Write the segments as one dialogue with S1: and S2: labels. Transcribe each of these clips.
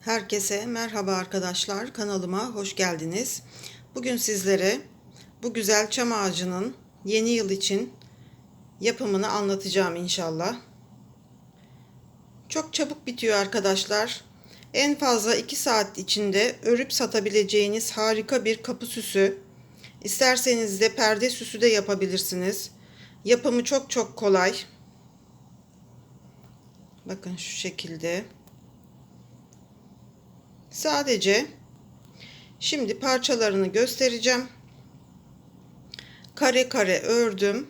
S1: Herkese merhaba arkadaşlar. Kanalıma hoş geldiniz. Bugün sizlere bu güzel çam ağacının yeni yıl için yapımını anlatacağım inşallah. Çok çabuk bitiyor arkadaşlar. En fazla 2 saat içinde örüp satabileceğiniz harika bir kapı süsü. İsterseniz de perde süsü de yapabilirsiniz. Yapımı çok çok kolay. Bakın şu şekilde. Sadece şimdi parçalarını göstereceğim. Kare kare ördüm.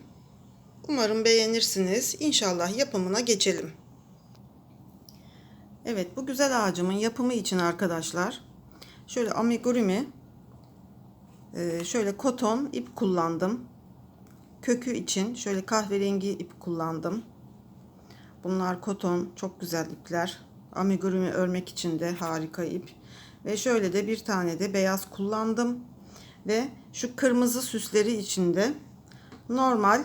S1: Umarım beğenirsiniz. İnşallah yapımına geçelim. Evet bu güzel ağacımın yapımı için arkadaşlar şöyle amigurumi e, şöyle koton ip kullandım. Kökü için şöyle kahverengi ip kullandım. Bunlar koton çok güzel ipler. Amigurumi örmek için de harika ip. Ve şöyle de bir tane de beyaz kullandım. Ve şu kırmızı süsleri içinde normal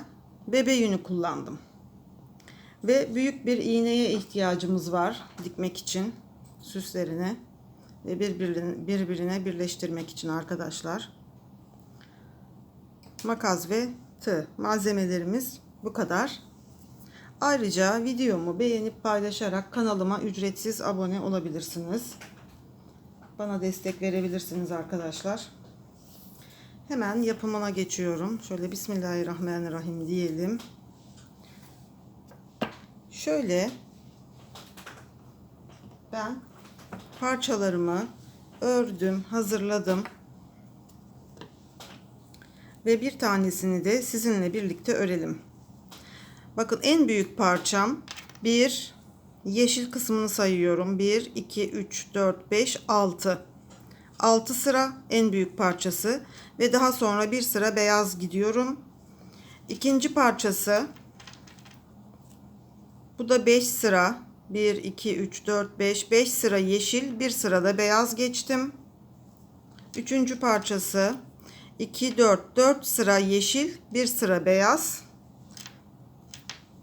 S1: bebe yünü kullandım. Ve büyük bir iğneye ihtiyacımız var dikmek için süslerine ve birbirine, birbirine birleştirmek için arkadaşlar. Makas ve tığ malzemelerimiz bu kadar. Ayrıca videomu beğenip paylaşarak kanalıma ücretsiz abone olabilirsiniz. Bana destek verebilirsiniz arkadaşlar. Hemen yapımına geçiyorum. Şöyle Bismillahirrahmanirrahim diyelim. Şöyle ben parçalarımı ördüm, hazırladım. Ve bir tanesini de sizinle birlikte örelim. Bakın en büyük parçam bir yeşil kısmını sayıyorum. 1, 2, 3, 4, 5, 6. 6 sıra en büyük parçası ve daha sonra bir sıra beyaz gidiyorum. İkinci parçası bu da 5 sıra. 1, 2, 3, 4, 5. 5 sıra yeşil, bir sırada beyaz geçtim. Üçüncü parçası 2, 4, 4 sıra yeşil, bir sıra beyaz.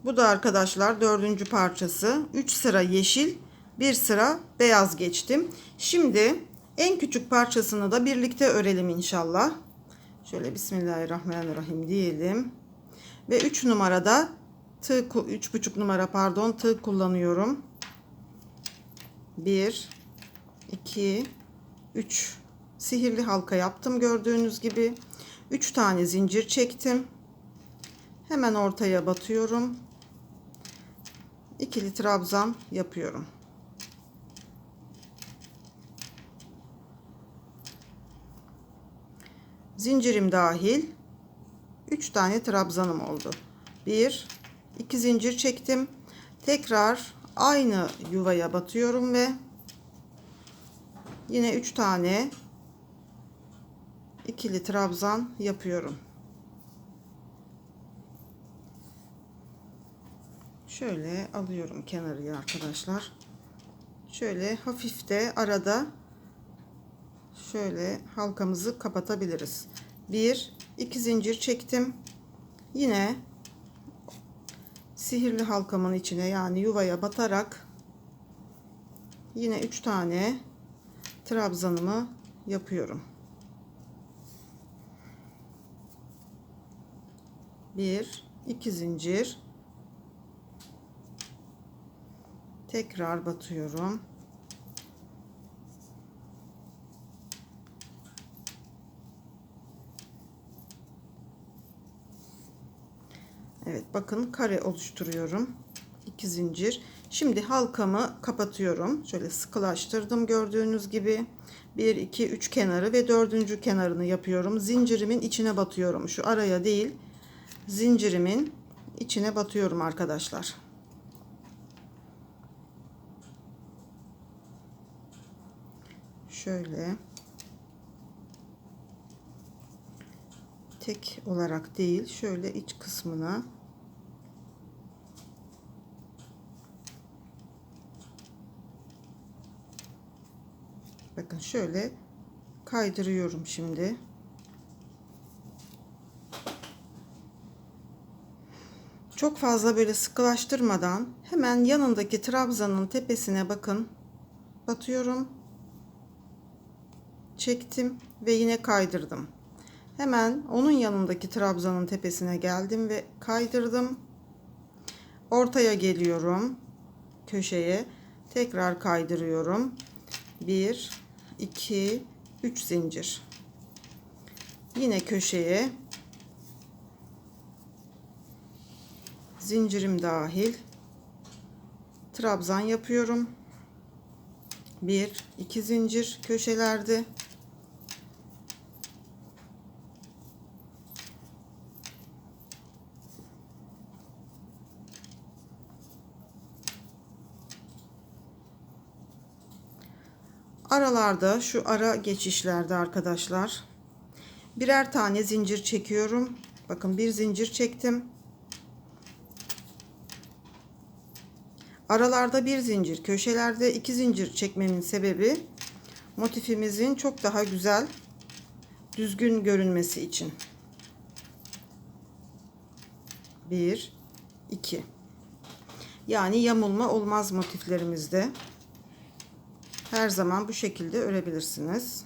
S1: Bu da arkadaşlar dördüncü parçası. 3 sıra yeşil, bir sıra beyaz geçtim. Şimdi en küçük parçasını da birlikte örelim inşallah. Şöyle Bismillahirrahmanirrahim diyelim. Ve 3 numarada tığ 3,5 numara pardon tığ kullanıyorum. 1 2 3 sihirli halka yaptım gördüğünüz gibi. 3 tane zincir çektim. Hemen ortaya batıyorum. İkili trabzan yapıyorum. Zincirim dahil 3 tane trabzanım oldu. 1 2 zincir çektim. Tekrar aynı yuvaya batıyorum ve yine 3 tane ikili trabzan yapıyorum. Şöyle alıyorum kenarıya arkadaşlar. Şöyle hafif de arada şöyle halkamızı kapatabiliriz. Bir, iki zincir çektim. Yine sihirli halkamın içine yani yuvaya batarak yine üç tane trabzanımı yapıyorum. Bir, iki zincir tekrar batıyorum. Evet bakın kare oluşturuyorum. 2 zincir. Şimdi halkamı kapatıyorum. Şöyle sıkılaştırdım gördüğünüz gibi. 1 2 3 kenarı ve dördüncü kenarını yapıyorum. Zincirimin içine batıyorum. Şu araya değil. Zincirimin içine batıyorum arkadaşlar. Şöyle. Tek olarak değil şöyle iç kısmına. Bakın şöyle kaydırıyorum şimdi. Çok fazla böyle sıkılaştırmadan hemen yanındaki trabzanın tepesine bakın. Batıyorum. Çektim ve yine kaydırdım. Hemen onun yanındaki trabzanın tepesine geldim ve kaydırdım. Ortaya geliyorum. Köşeye tekrar kaydırıyorum. 1 2 3 zincir. Yine köşeye zincirim dahil trabzan yapıyorum. 1 2 zincir köşelerde Aralarda şu ara geçişlerde arkadaşlar birer tane zincir çekiyorum. Bakın bir zincir çektim. Aralarda bir zincir, köşelerde iki zincir çekmemin sebebi motifimizin çok daha güzel, düzgün görünmesi için. 1 2 Yani yamulma olmaz motiflerimizde. Her zaman bu şekilde örebilirsiniz.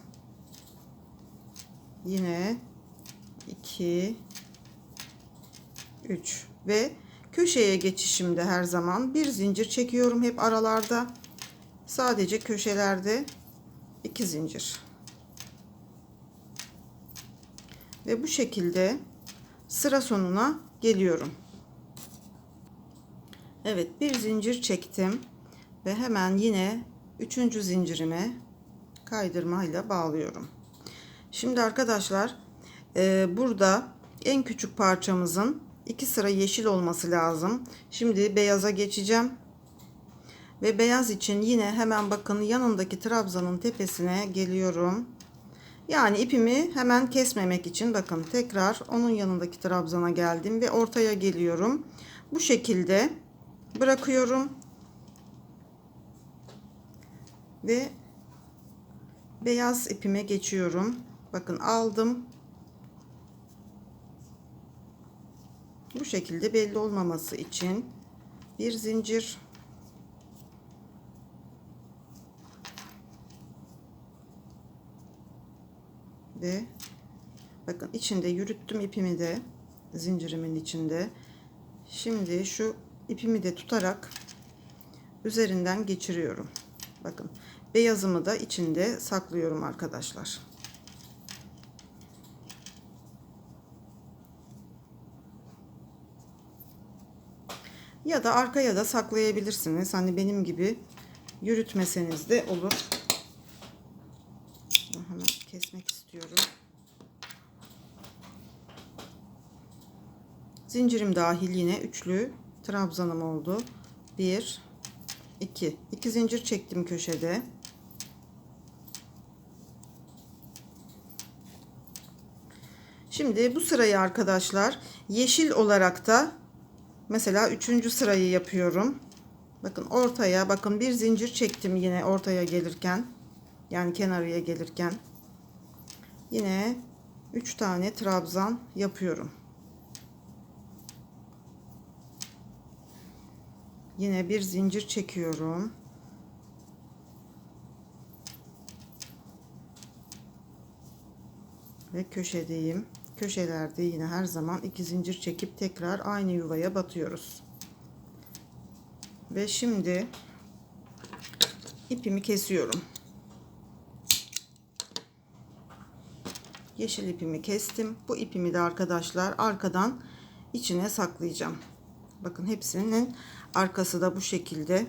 S1: Yine 2 3 ve köşeye geçişimde her zaman bir zincir çekiyorum hep aralarda. Sadece köşelerde iki zincir. Ve bu şekilde sıra sonuna geliyorum. Evet bir zincir çektim ve hemen yine üçüncü zincirime kaydırmayla bağlıyorum. Şimdi arkadaşlar e, burada en küçük parçamızın iki sıra yeşil olması lazım. Şimdi beyaza geçeceğim. Ve beyaz için yine hemen bakın yanındaki trabzanın tepesine geliyorum. Yani ipimi hemen kesmemek için bakın tekrar onun yanındaki trabzana geldim ve ortaya geliyorum. Bu şekilde bırakıyorum. Ve beyaz ipime geçiyorum. Bakın aldım. Bu şekilde belli olmaması için bir zincir ve bakın içinde yürüttüm ipimi de zincirimin içinde. Şimdi şu ipimi de tutarak üzerinden geçiriyorum. Bakın beyazımı da içinde saklıyorum arkadaşlar. Ya da arkaya da saklayabilirsiniz. Hani benim gibi yürütmeseniz de olur. Hemen kesmek istiyorum. Zincirim dahil yine üçlü trabzanım oldu. 1 2 2 zincir çektim köşede. Şimdi bu sırayı arkadaşlar yeşil olarak da mesela üçüncü sırayı yapıyorum. Bakın ortaya bakın bir zincir çektim yine ortaya gelirken yani kenarıya gelirken yine 3 tane trabzan yapıyorum. Yine bir zincir çekiyorum. Ve köşedeyim. Köşelerde yine her zaman iki zincir çekip tekrar aynı yuvaya batıyoruz. Ve şimdi ipimi kesiyorum. Yeşil ipimi kestim. Bu ipimi de arkadaşlar arkadan içine saklayacağım. Bakın hepsinin arkası da bu şekilde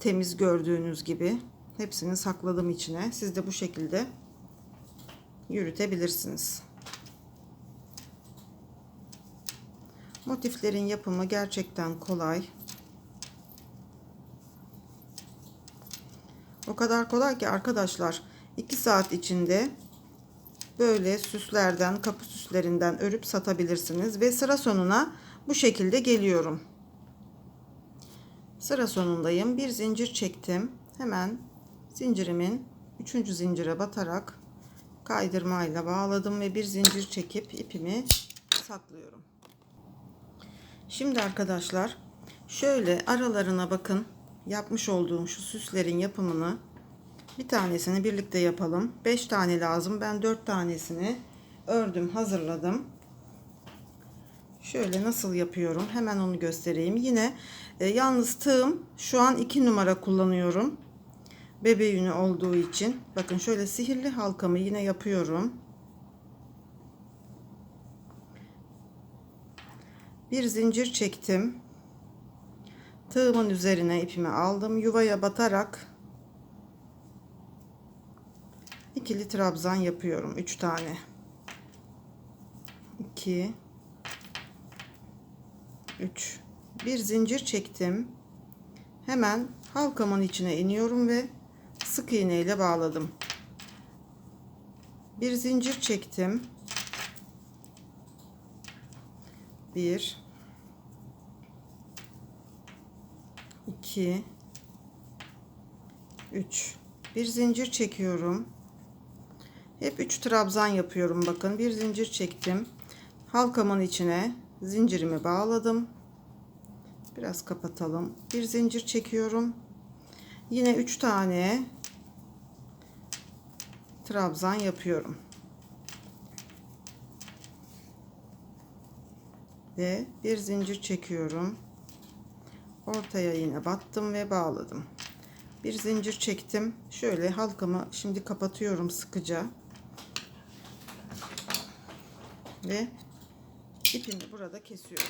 S1: temiz gördüğünüz gibi hepsini sakladım içine. Siz de bu şekilde yürütebilirsiniz. Motiflerin yapımı gerçekten kolay. O kadar kolay ki arkadaşlar 2 saat içinde böyle süslerden, kapı süslerinden örüp satabilirsiniz ve sıra sonuna bu şekilde geliyorum. Sıra sonundayım. Bir zincir çektim. Hemen zincirimin 3. zincire batarak kaydırmayla bağladım ve bir zincir çekip ipimi saklıyorum. Şimdi arkadaşlar şöyle aralarına bakın. yapmış olduğum şu süslerin yapımını bir tanesini birlikte yapalım. 5 tane lazım. Ben 4 tanesini ördüm, hazırladım. Şöyle nasıl yapıyorum? Hemen onu göstereyim. Yine e, yalnız tığım şu an 2 numara kullanıyorum. Bebe olduğu için. Bakın şöyle sihirli halkamı yine yapıyorum. Bir zincir çektim. Tığımın üzerine ipimi aldım. Yuvaya batarak ikili trabzan yapıyorum. 3 tane. 2 3 bir zincir çektim. Hemen halkamın içine iniyorum ve sık iğne ile bağladım. Bir zincir çektim. 1 2 3 bir zincir çekiyorum. Hep 3 trabzan yapıyorum bakın. Bir zincir çektim. Halkamın içine zincirimi bağladım. Biraz kapatalım. Bir zincir çekiyorum. Yine 3 tane trabzan yapıyorum. Ve bir zincir çekiyorum. Ortaya yine battım ve bağladım. Bir zincir çektim. Şöyle halkamı şimdi kapatıyorum sıkıca. Ve ipimi burada kesiyorum.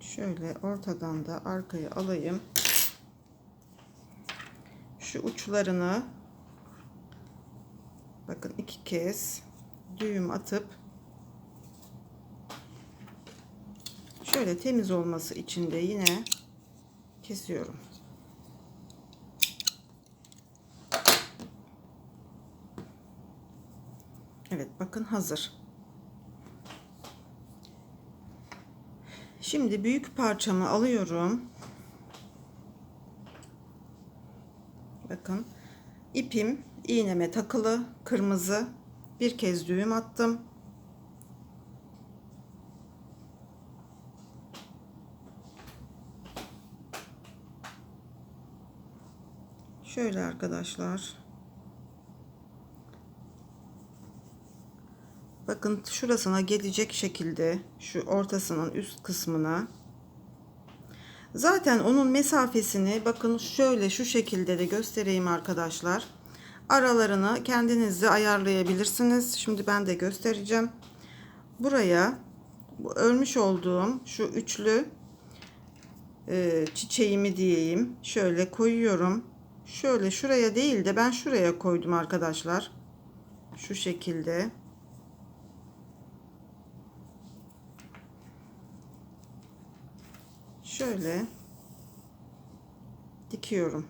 S1: Şöyle ortadan da arkaya alayım. Şu uçlarını bakın iki kez düğüm atıp şöyle temiz olması için de yine kesiyorum. Evet bakın hazır. Şimdi büyük parçamı alıyorum. Bakın ipim iğneme takılı kırmızı bir kez düğüm attım. Şöyle arkadaşlar. Bakın şurasına gelecek şekilde şu ortasının üst kısmına zaten onun mesafesini bakın şöyle şu şekilde de göstereyim arkadaşlar. Aralarını kendiniz ayarlayabilirsiniz. Şimdi ben de göstereceğim. Buraya bu örmüş olduğum şu üçlü e, çiçeğimi diyeyim. Şöyle koyuyorum. Şöyle şuraya değil de ben şuraya koydum arkadaşlar. Şu şekilde. şöyle dikiyorum.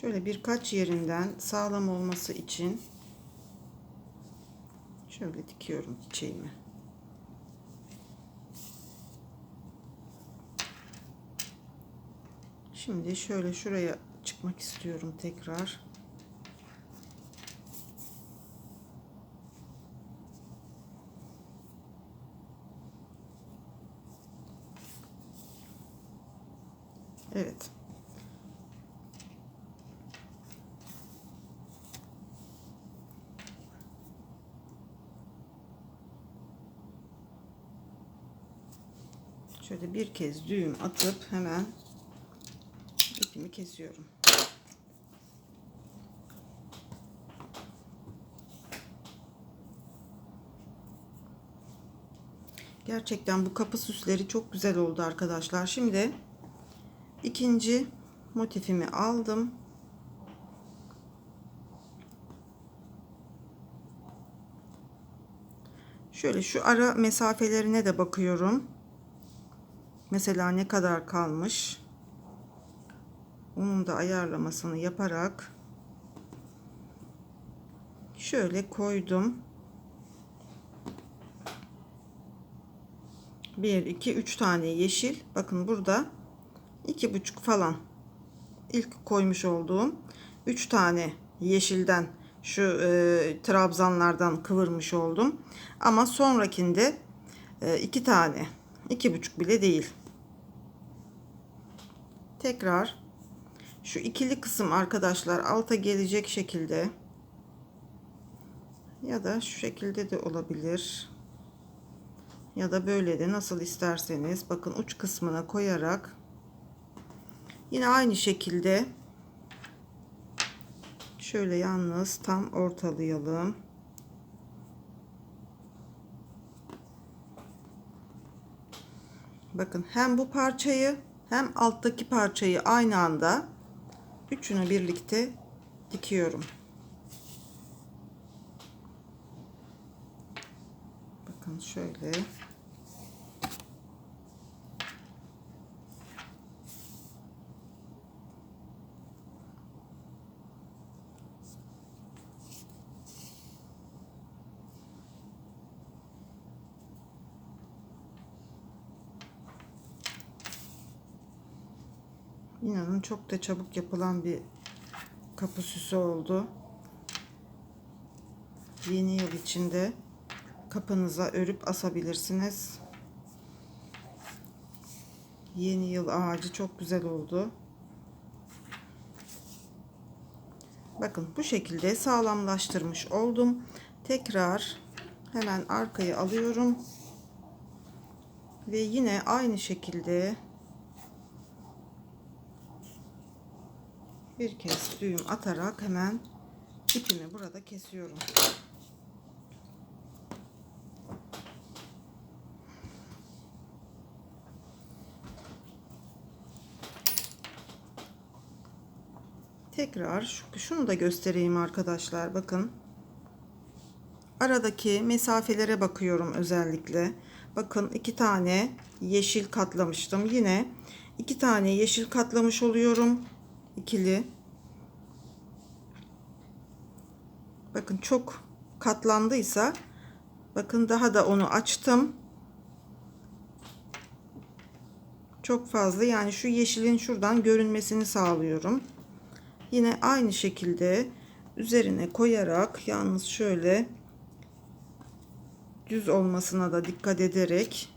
S1: Şöyle birkaç yerinden sağlam olması için şöyle dikiyorum çiçeğimi. Şimdi şöyle şuraya çıkmak istiyorum tekrar. Evet. Şöyle bir kez düğüm atıp hemen ipimi kesiyorum. Gerçekten bu kapı süsleri çok güzel oldu arkadaşlar. Şimdi ikinci motifimi aldım. Şöyle şu ara mesafelerine de bakıyorum. Mesela ne kadar kalmış. Onun da ayarlamasını yaparak şöyle koydum. 1 2 3 tane yeşil. Bakın burada iki buçuk falan ilk koymuş olduğum 3 tane yeşilden şu e, trabzanlardan kıvırmış oldum. Ama sonrakinde e, iki tane iki buçuk bile değil. Tekrar şu ikili kısım arkadaşlar alta gelecek şekilde ya da şu şekilde de olabilir. Ya da böyle de nasıl isterseniz bakın uç kısmına koyarak yine aynı şekilde şöyle yalnız tam ortalayalım. Bakın hem bu parçayı hem alttaki parçayı aynı anda üçünü birlikte dikiyorum. Bakın şöyle. İnanın çok da çabuk yapılan bir kapı süsü oldu. Yeni yıl içinde kapınıza örüp asabilirsiniz. Yeni yıl ağacı çok güzel oldu. Bakın bu şekilde sağlamlaştırmış oldum. Tekrar hemen arkayı alıyorum. Ve yine aynı şekilde bir kez düğüm atarak hemen ipimi burada kesiyorum. Tekrar şu, şunu da göstereyim arkadaşlar. Bakın. Aradaki mesafelere bakıyorum özellikle. Bakın iki tane yeşil katlamıştım. Yine iki tane yeşil katlamış oluyorum. İkili. Bakın çok katlandıysa bakın daha da onu açtım. Çok fazla yani şu yeşilin şuradan görünmesini sağlıyorum. Yine aynı şekilde üzerine koyarak yalnız şöyle düz olmasına da dikkat ederek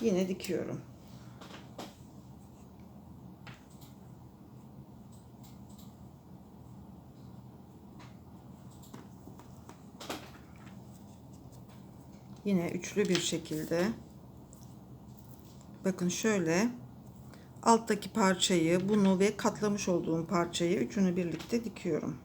S1: yine dikiyorum. Yine üçlü bir şekilde bakın şöyle alttaki parçayı bunu ve katlamış olduğum parçayı üçünü birlikte dikiyorum.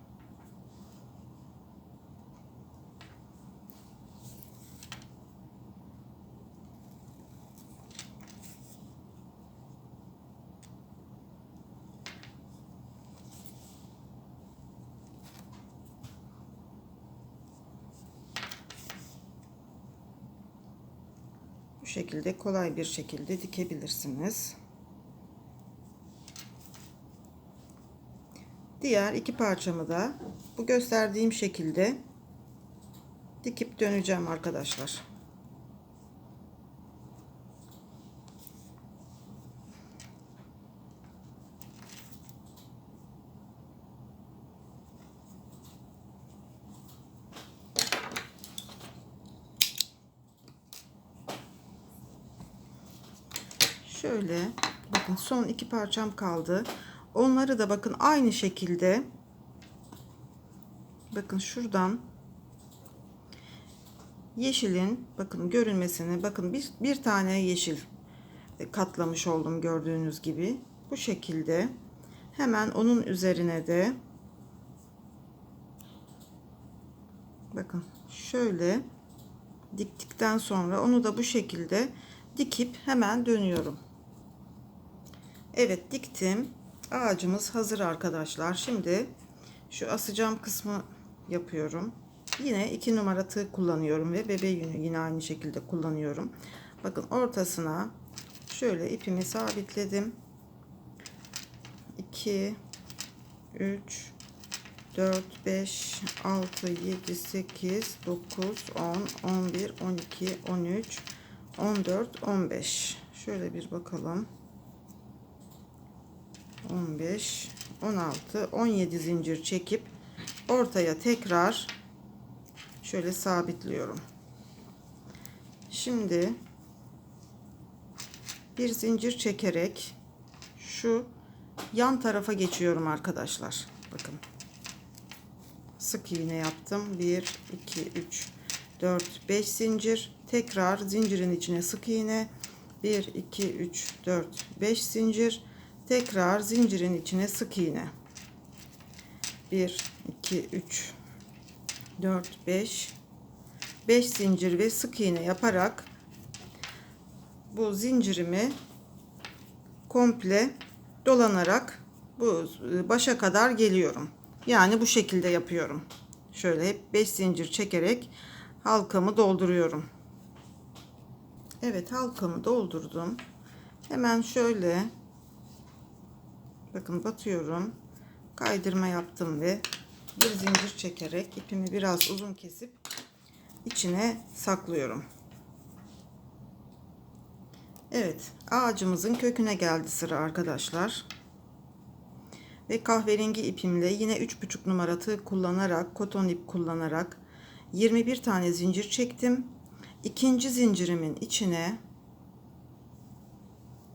S1: Bu şekilde kolay bir şekilde dikebilirsiniz. Diğer iki parçamı da bu gösterdiğim şekilde dikip döneceğim arkadaşlar. Şöyle bakın son iki parçam kaldı. Onları da bakın aynı şekilde bakın şuradan yeşilin bakın görünmesini bakın bir, bir tane yeşil katlamış oldum gördüğünüz gibi bu şekilde hemen onun üzerine de bakın şöyle diktikten sonra onu da bu şekilde dikip hemen dönüyorum. Evet diktim ağacımız hazır arkadaşlar. Şimdi şu asacağım kısmı yapıyorum. Yine iki numara tığ kullanıyorum ve bebe yünü yine aynı şekilde kullanıyorum. Bakın ortasına şöyle ipimi sabitledim. 2 3 4, 5, 6, 7, 8, 9, 10, 11, 12, 13, 14, 15. Şöyle bir bakalım. 15, 16, 17 zincir çekip ortaya tekrar şöyle sabitliyorum. Şimdi bir zincir çekerek şu yan tarafa geçiyorum arkadaşlar. Bakın. Sık iğne yaptım. 1 2 3 4 5 zincir. Tekrar zincirin içine sık iğne. 1 2 3 4 5 zincir. Tekrar zincirin içine sık iğne. 1 2 3 4 5 5 zincir ve sık iğne yaparak bu zincirimi komple dolanarak bu başa kadar geliyorum. Yani bu şekilde yapıyorum. Şöyle hep 5 zincir çekerek halkamı dolduruyorum. Evet halkamı doldurdum. Hemen şöyle bakın batıyorum. Kaydırma yaptım ve bir zincir çekerek ipimi biraz uzun kesip içine saklıyorum. Evet ağacımızın köküne geldi sıra arkadaşlar. Ve kahverengi ipimle yine 3,5 numara tığ kullanarak koton ip kullanarak 21 tane zincir çektim. İkinci zincirimin içine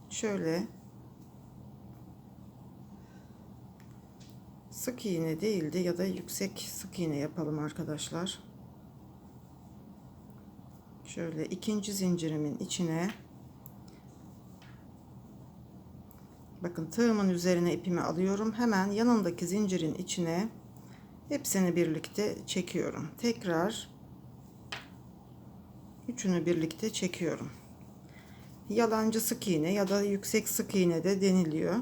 S1: şöyle sık iğne değildi ya da yüksek sık iğne yapalım arkadaşlar. Şöyle ikinci zincirimin içine bakın tığımın üzerine ipimi alıyorum. Hemen yanındaki zincirin içine hepsini birlikte çekiyorum. Tekrar üçünü birlikte çekiyorum. Yalancı sık iğne ya da yüksek sık iğne de deniliyor.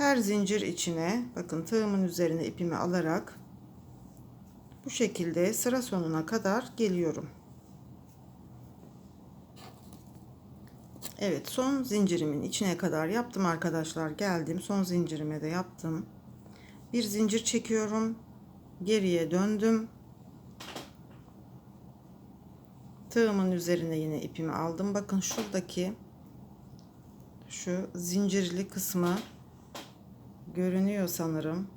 S1: Her zincir içine bakın tığımın üzerine ipimi alarak bu şekilde sıra sonuna kadar geliyorum. Evet son zincirimin içine kadar yaptım arkadaşlar. Geldim son zincirime de yaptım. Bir zincir çekiyorum geriye döndüm. Tığımın üzerine yine ipimi aldım. Bakın şuradaki şu zincirli kısmı görünüyor sanırım.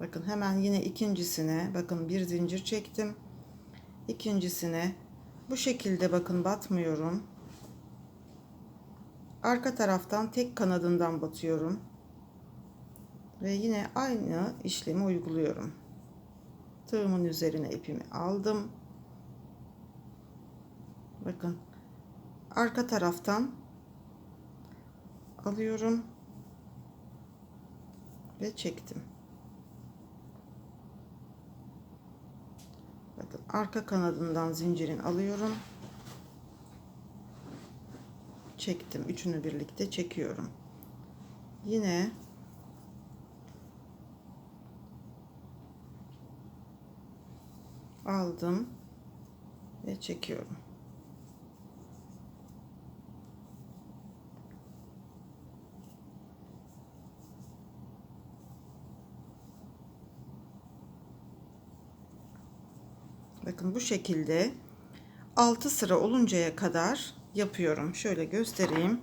S1: Bakın hemen yine ikincisine bakın bir zincir çektim. İkincisine bu şekilde bakın batmıyorum. Arka taraftan tek kanadından batıyorum. Ve yine aynı işlemi uyguluyorum. Tığımın üzerine ipimi aldım. Bakın arka taraftan alıyorum ve çektim bakın arka kanadından zincirin alıyorum çektim. Üçünü birlikte çekiyorum. Yine aldım ve çekiyorum. Bakın bu şekilde 6 sıra oluncaya kadar yapıyorum. Şöyle göstereyim.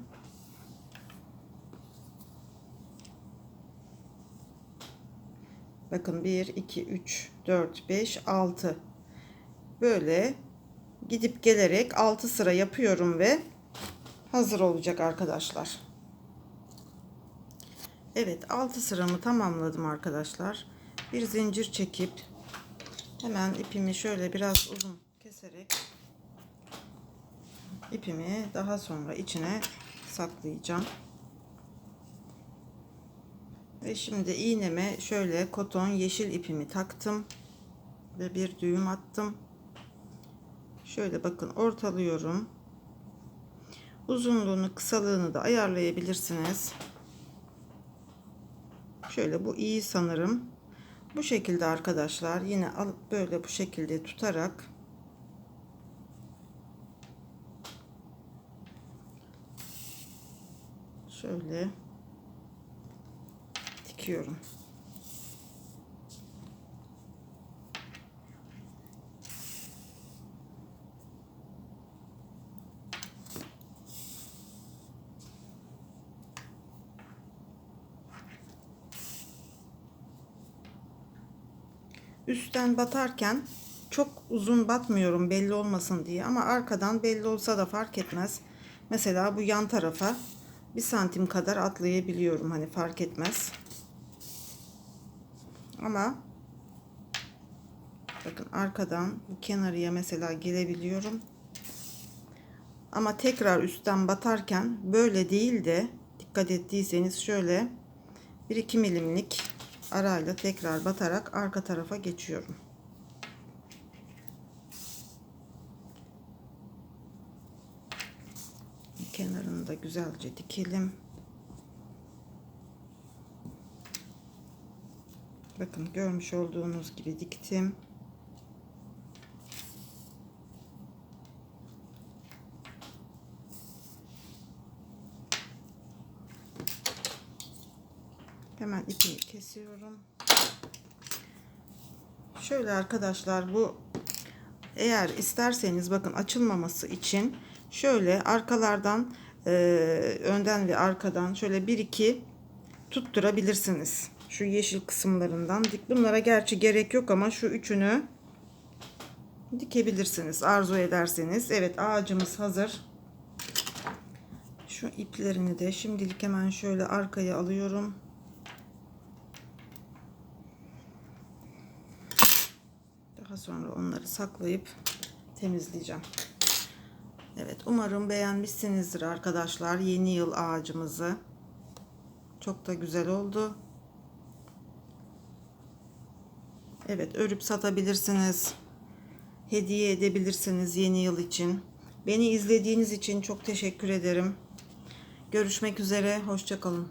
S1: Bakın 1, 2, 3, 4, 5, 6. Böyle gidip gelerek 6 sıra yapıyorum ve hazır olacak arkadaşlar. Evet 6 sıramı tamamladım arkadaşlar. Bir zincir çekip hemen ipimi şöyle biraz uzun keserek ipimi daha sonra içine saklayacağım. Ve şimdi iğneme şöyle koton yeşil ipimi taktım ve bir düğüm attım. Şöyle bakın ortalıyorum. Uzunluğunu, kısalığını da ayarlayabilirsiniz. Şöyle bu iyi sanırım. Bu şekilde arkadaşlar yine alıp böyle bu şekilde tutarak şöyle dikiyorum. Üstten batarken çok uzun batmıyorum belli olmasın diye ama arkadan belli olsa da fark etmez. Mesela bu yan tarafa bir santim kadar atlayabiliyorum hani fark etmez. Ama bakın arkadan bu kenarıya mesela gelebiliyorum. Ama tekrar üstten batarken böyle değil de dikkat ettiyseniz şöyle 1-2 milimlik arayla tekrar batarak arka tarafa geçiyorum. Kenarını da güzelce dikelim. Bakın görmüş olduğunuz gibi diktim. Hemen ipini kesiyorum. Şöyle arkadaşlar bu eğer isterseniz bakın açılmaması için şöyle arkalardan e, önden ve arkadan şöyle bir iki tutturabilirsiniz. Şu yeşil kısımlarından. Dik bunlara gerçi gerek yok ama şu üçünü dikebilirsiniz arzu ederseniz. Evet ağacımız hazır. Şu iplerini de şimdilik hemen şöyle arkaya alıyorum. Sonra onları saklayıp temizleyeceğim. Evet umarım beğenmişsinizdir arkadaşlar yeni yıl ağacımızı. Çok da güzel oldu. Evet örüp satabilirsiniz. Hediye edebilirsiniz yeni yıl için. Beni izlediğiniz için çok teşekkür ederim. Görüşmek üzere. Hoşçakalın.